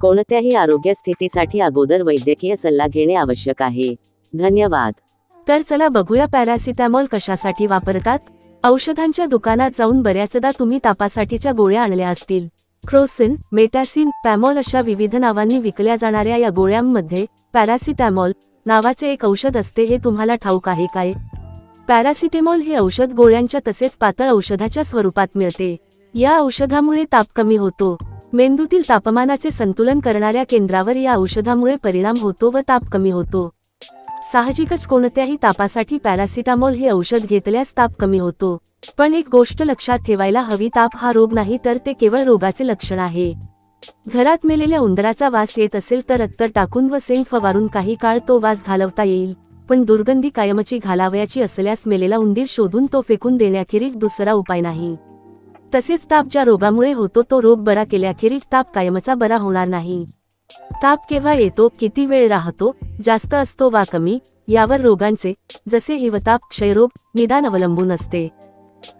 कोणत्याही आरोग्य स्थितीसाठी अगोदर वैद्यकीय सल्ला घेणे आवश्यक आहे. धन्यवाद. तर चला बघूया पॅरासिटॅमॉल कशासाठी वापरतात. औषधांच्या दुकानात जाऊन बऱ्याचदा तुम्ही तापासाठीच्या गोळ्या आणल्या असतील. क्रोसिन मेटॅसिन पॅमॉल अशा विविध नावांनी विकल्या जाणाऱ्या या गोळ्यांमध्ये पॅरासिटॅमॉल नावाचे एक औषध असते हे तुम्हाला ठाऊक आहे काय? पॅरासिटेमॉल हे औषध गोळ्यांच्या तसेच पातळ औषधाच्या स्वरूपात मिळते. या औषधामुळे ताप कमी होतो. मेंदूतील तापमानाचे संतुलन करणाऱ्या केंद्रावर या औषधामुळे परिणाम होतो व ताप कमी होतो. साहजिकच कोणत्याही तापासाठी पॅरासिटामॉल हे औषध घेतल्यास ताप कमी होतो. पण एक गोष्ट लक्षात ठेवायला हवी ताप हा रोग नाही तर ते केवळ रोगाचे लक्षण आहे. घरात मेलेल्या उंदराचा वास येत असेल तर अत्तर टाकून व सेंग फवारून काही काळ तो वास घालवता येईल. पण दुर्गंधी कायमची घालावयाची असल्यास मेलेला उंदीर शोधून तो फेकून देण्याखेरीज दुसरा उपाय नाही. तसेच ताप ज्या रोगामुळे होतो तो रोग बरा केल्याखेरीज ताप कायमचा बरा होणार नाही. ताप केव्हा येतो किती वेळ राहतो जास्त असतो वा कमी यावर रोगांचे जसे हिवताप क्षयरोग निदान अवलंबून असते.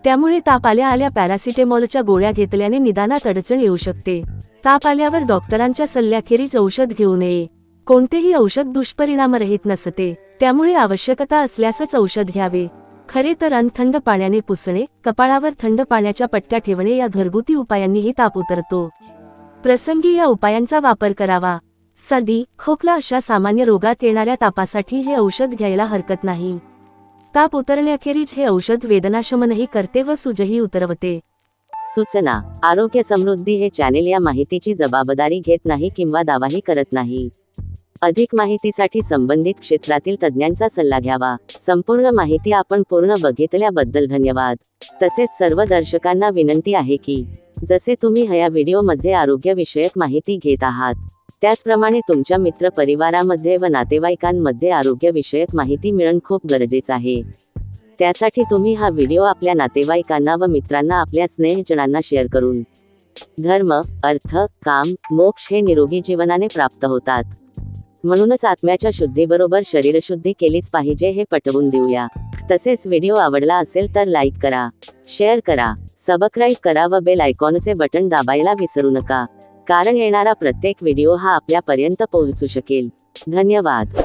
त्यामुळे ताप आल्या आल्या पॅरासिटेमॉलच्या गोळ्या घेतल्याने निदानात अडचण येऊ शकते. ताप आल्यावर डॉक्टरांच्या सल्ल्याखेरीज औषध घेऊ नये. कोणतेही औषध दुष्परिणामरहित नसते. त्यामुळे आवश्यकता असल्यासच औषध घ्यावे. खरे तर अन्न थंड पाण्याने पुसणे कपाळावर थंड पाण्याच्या पट्ट्या ठेवणे या घरगुती उपायांनीही ताप उतरतो. प्रसंगी या उपायांचा वापर करावा. सर्दी खोकला अशा सामान्य रोगात येणाऱ्या तापासाठी हे औषध घ्यायला हरकत नाही. ताप उतरण्याखेरीज हे औषध वेदनाशमनही करते व सुजही उतरवते. सूचना. आरोग्य समृद्धी हे चॅनेल या माहितीची जबाबदारी घेत नाही किंवा दावाही करत नाही. अधिक माहितीसाठी संबंधित क्षेत्रातील तज्ज्ञांचा सल्ला घ्यावा. संपूर्ण माहिती आपण पूर्ण बघितल्याबद्दल धन्यवाद. तसेच सर्व दर्शकांना विनंती आहे की जसे तुम्ही ह्या व्हिडिओमध्ये आरोग्यविषयक माहिती घेत आहात त्याचप्रमाणे तुमच्या मित्र परिवारामध्ये व नातेवाईकांमध्ये आरोग्यविषयक माहिती मिळणं खूप गरजेचं आहे. त्यासाठी तुम्ही हा व्हिडिओ आपल्या नातेवाईकांना व मित्रांना आपल्या स्नेहजनांना शेअर करून धर्म अर्थ काम मोक्ष हे निरोगी जीवनाने प्राप्त होतात. म्हणूनच आत्म्याच्या शुद्धीबरोबर शरीरशुद्धी केलीच पाहिजे हे पटवून देऊया. तसेच व्हिडिओ आवडला असेल तर लाईक करा शेअर करा सबस्क्राईब करा व बेल आयकॉनचे बटन दाबायला विसरू नका. कारण येणारा प्रत्येक व्हिडिओ हा आपल्यापर्यंत पोहोचू शकेल. धन्यवाद.